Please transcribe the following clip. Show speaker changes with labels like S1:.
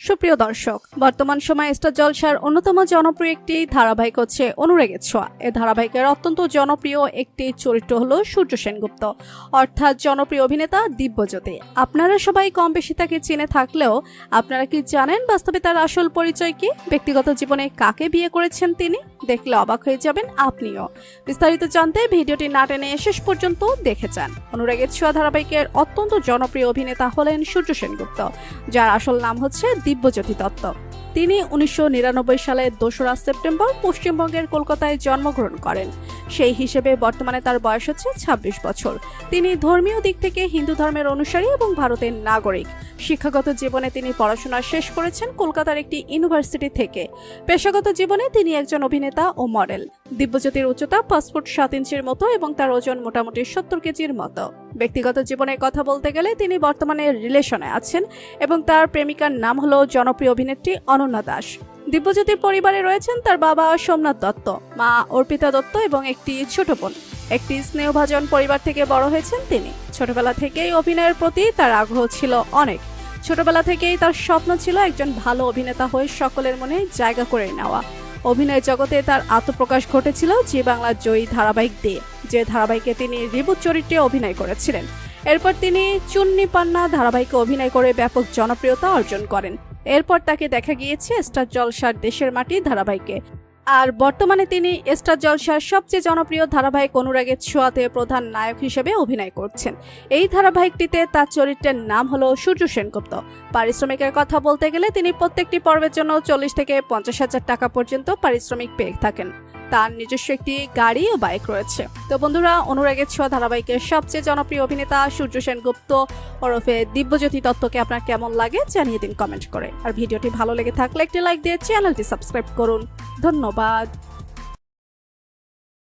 S1: সুপ্রিয় দর্শক, বর্তমান সময়ে স্টার জলসার অন্যতম জনপ্রিয় একটি ধারাবাহিক হচ্ছে অনুরাগের ছোঁয়া। এ ধারাবাহিকের অত্যন্ত জনপ্রিয় একটি চরিত্র হল সূর্য সেনগুপ্ত, অর্থাৎ জনপ্রিয় অভিনেতা দিব্যজ্যোতি। আপনারা সবাই কম বেশি তাকে চিনে থাকলেও আপনারা কি জানেন বাস্তবে তার আসল পরিচয় কি? ব্যক্তিগত জীবনে কাকে বিয়ে করেছেন তিনি? দেখলে অবাক হয়ে যাবেন আপনিও। বিস্তারিত জানতে ভিডিওটি না টেনে শেষ পর্যন্ত দেখে যান। অনুরাগের ছোঁয়া ধারাবাহিকের অত্যন্ত জনপ্রিয় অভিনেতা হলেন সূর্য সেনগুপ্ত, যার আসল নাম হচ্ছে দিব্যজ্যোতি দত্ত। তিনি উনিশশো সালের দোসরা সেপ্টেম্বর পশ্চিমবঙ্গের কলকাতায় জন্মগ্রহণ করেন। সেই হিসেবে বর্তমানে তার বয়স হচ্ছে ২৬ বছর। তিনি ধর্মীয় দিক থেকে হিন্দু ধর্মের অনুসারী এবং ভারতের নাগরিক। শিক্ষাগত জীবনে তিনি পড়াশোনা শেষ করেছেন কলকাতার একটি ইউনিভার্সিটি থেকে। পেশাগত জীবনে তিনি একজন অভিনেতা ও মডেল। দিব্যজ্যোতির উচ্চতা পাসপোর্ট সাত ইঞ্চির মতো এবং তার ওজন মোটামুটি সত্তর কেজির মতো। ব্যক্তিগত জীবনের কথা বলতে গেলে তিনি বর্তমানে রিলেশনে আছেন এবং তার প্রেমিকার নাম হলো জনপ্রিয় অভিনেত্রী অনন্যা দাস। দিব্যজ্যোতির পরিবারে রয়েছেন তার বাবা সোমনাথ দত্ত, মা অর্পিতা দত্ত এবং একটি ছোট বোন। একটি স্নেহভাজন পরিবার থেকে বড় হয়েছেন তিনি। ছোটবেলা থেকেই অভিনয়ের প্রতি তার আগ্রহ ছিল অনেক। ছোটবেলা থেকেই তার স্বপ্ন ছিল একজন ভালো অভিনেতা হয়ে সকলের মনে জায়গা করে নেওয়া। অভিনয় জগতে তার আত্মপ্রকাশ ঘটেছিল জি বাংলার জয়ী ধারাবাহিক দিয়ে যে ধারাবাহিকে তিনি রিবুট চরিত্রে অভিনয় করেছিলেন। এরপর তিনি চুন্নি পান্না ধারাবাহিকে অভিনয় করে ব্যাপক জনপ্রিয়তা অর্জন করেন। এরপর তাকে দেখা গিয়েছে স্টার জলসার দেশের মাটি ধারাবাহিকে। আর বর্তমানে তিনি স্টার জলসার সবচেয়ে জনপ্রিয় ধারাবাহিক অনুরাগের ছোঁয়াতে প্রধান নায়ক হিসেবে অভিনয় করছেন। এই ধারাবাহিকটিতে তার চরিত্রের নাম হলো সূর্য সেনগুপ্ত। পারিশ্রমিকের কথা বলতে গেলে তিনি প্রত্যেকটি পর্বের জন্য চল্লিশ থেকে পঞ্চাশ হাজার টাকা পর্যন্ত পারিশ্রমিক পেয়ে থাকেন। তার নিজস্ব একটি গাড়ি ও বাইক রয়েছে। তো বন্ধুরা, অনুরাগের ছোঁয়া ধারাবাহিকের সবচেয়ে জনপ্রিয় অভিনেতা সূর্য সেনগুপ্ত ওরফে দিব্যজ্যোতি দত্তকে আপনার কেমন লাগে জানিয়ে দিন কমেন্ট করে। আর ভিডিওটি ভালো লেগে থাকলে একটি লাইক দিয়ে চ্যানেলটি সাবস্ক্রাইব করুন। ধন্যবাদ।